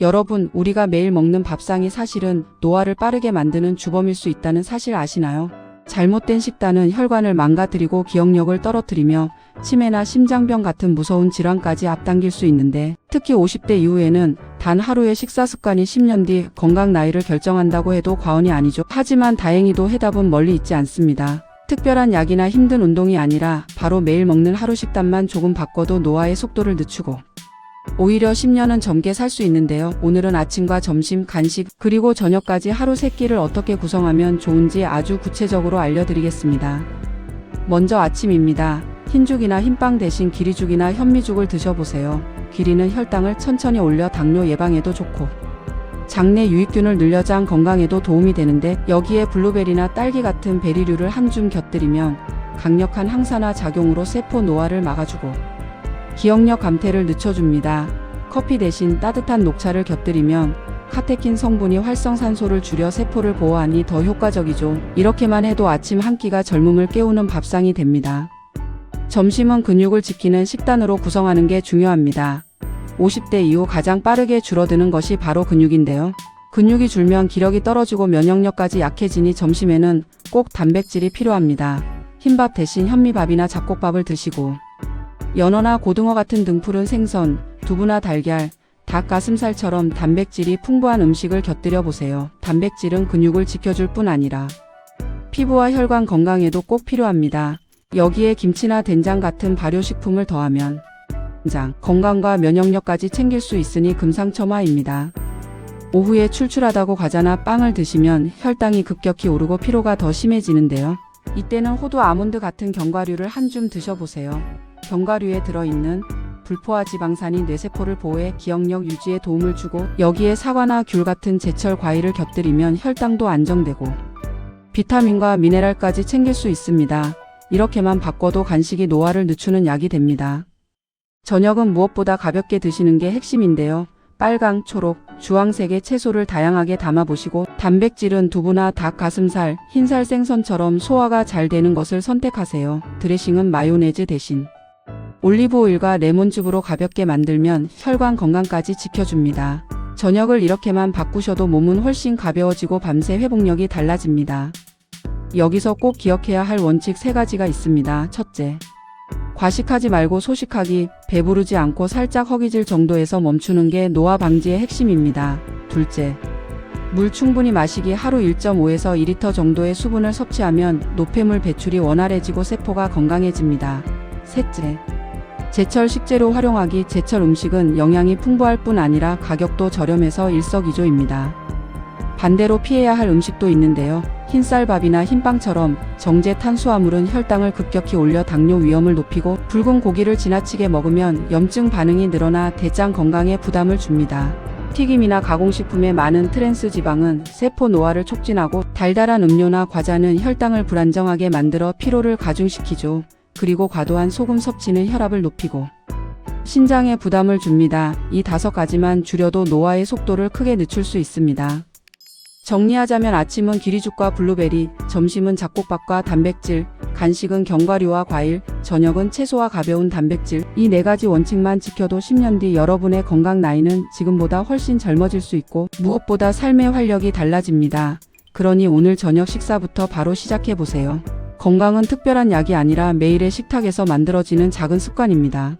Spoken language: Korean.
여러분, 우리가 매일 먹는 밥상이 사실은 노화를 빠르게 만드는 주범일 수 있다는 사실 아시나요? 잘못된 식단은 혈관을 망가뜨리고 기억력을 떨어뜨리며 치매나 심장병 같은 무서운 질환까지 앞당길 수 있는데 특히 50대 이후에는 단 하루의 식사 습관이 10년 뒤 건강 나이를 결정한다고 해도 과언이 아니죠. 하지만 다행히도 해답은 멀리 있지 않습니다. 특별한 약이나 힘든 운동이 아니라 바로 매일 먹는 하루 식단만 조금 바꿔도 노화의 속도를 늦추고 오히려 10년은 젊게 살 수 있는데요. 오늘은 아침과 점심, 간식, 그리고 저녁까지 하루 세 끼를 어떻게 구성하면 좋은지 아주 구체적으로 알려드리겠습니다. 먼저 아침입니다. 흰죽이나 흰빵 대신 기리죽이나 현미죽을 드셔보세요. 기리는 혈당을 천천히 올려 당뇨 예방에도 좋고 장내 유익균을 늘려 장 건강에도 도움이 되는데 여기에 블루베리나 딸기 같은 베리류를 한 줌 곁들이면 강력한 항산화 작용으로 세포 노화를 막아주고 기억력 감퇴를 늦춰줍니다. 커피 대신 따뜻한 녹차를 곁들이면 카테킨 성분이 활성산소를 줄여 세포를 보호하니 더 효과적이죠. 이렇게만 해도 아침 한 끼가 젊음을 깨우는 밥상이 됩니다. 점심은 근육을 지키는 식단으로 구성하는 게 중요합니다. 50대 이후 가장 빠르게 줄어드는 것이 바로 근육인데요. 근육이 줄면 기력이 떨어지고 면역력까지 약해지니 점심에는 꼭 단백질이 필요합니다. 흰밥 대신 현미밥이나 잡곡밥을 드시고 연어나 고등어 같은 등푸른 생선, 두부나 달걀, 닭 가슴살처럼 단백질이 풍부한 음식을 곁들여 보세요. 단백질은 근육을 지켜줄 뿐 아니라 피부와 혈관 건강에도 꼭 필요합니다. 여기에 김치나 된장 같은 발효식품을 더하면 장 건강과 면역력까지 챙길 수 있으니 금상첨화입니다. 오후에 출출하다고 과자나 빵을 드시면 혈당이 급격히 오르고 피로가 더 심해지는데요. 이때는 호두 아몬드 같은 견과류를 한 줌 드셔보세요. 견과류에 들어있는 불포화 지방산이 뇌세포를 보호해 기억력 유지에 도움을 주고 여기에 사과나 귤 같은 제철 과일을 곁들이면 혈당도 안정되고 비타민과 미네랄까지 챙길 수 있습니다. 이렇게만 바꿔도 간식이 노화를 늦추는 약이 됩니다. 저녁은 무엇보다 가볍게 드시는 게 핵심인데요. 빨강, 초록, 주황색의 채소를 다양하게 담아보시고 단백질은 두부나 닭 가슴살, 흰살 생선처럼 소화가 잘 되는 것을 선택하세요. 드레싱은 마요네즈 대신 올리브 오일과 레몬즙으로 가볍게 만들면 혈관 건강까지 지켜줍니다. 저녁을 이렇게만 바꾸셔도 몸은 훨씬 가벼워지고 밤새 회복력이 달라집니다. 여기서 꼭 기억해야 할 원칙 세 가지가 있습니다. 첫째, 과식하지 말고 소식하기, 배부르지 않고 살짝 허기질 정도에서 멈추는 게 노화 방지의 핵심입니다. 둘째, 물 충분히 마시기 하루 1.5에서 2리터 정도의 수분을 섭취하면 노폐물 배출이 원활해지고 세포가 건강해집니다. 셋째, 제철 식재료 활용하기 제철 음식은 영양이 풍부할 뿐 아니라 가격도 저렴해서 일석이조입니다. 반대로 피해야 할 음식도 있는데요. 흰쌀밥이나 흰빵처럼 정제 탄수화물은 혈당을 급격히 올려 당뇨 위험을 높이고 붉은 고기를 지나치게 먹으면 염증 반응이 늘어나 대장 건강에 부담을 줍니다. 튀김이나 가공식품의 많은 트랜스 지방은 세포 노화를 촉진하고 달달한 음료나 과자는 혈당을 불안정하게 만들어 피로를 가중시키죠. 그리고 과도한 소금 섭취는 혈압을 높이고 신장에 부담을 줍니다. 이 다섯 가지만 줄여도 노화의 속도를 크게 늦출 수 있습니다. 정리하자면 아침은 기리죽과 블루베리, 점심은 잡곡밥과 단백질, 간식은 견과류와 과일, 저녁은 채소와 가벼운 단백질. 이 네 가지 원칙만 지켜도 10년 뒤 여러분의 건강 나이는 지금보다 훨씬 젊어질 수 있고 무엇보다 삶의 활력이 달라집니다. 그러니 오늘 저녁 식사부터 바로 시작해 보세요. 건강은 특별한 약이 아니라 매일의 식탁에서 만들어지는 작은 습관입니다.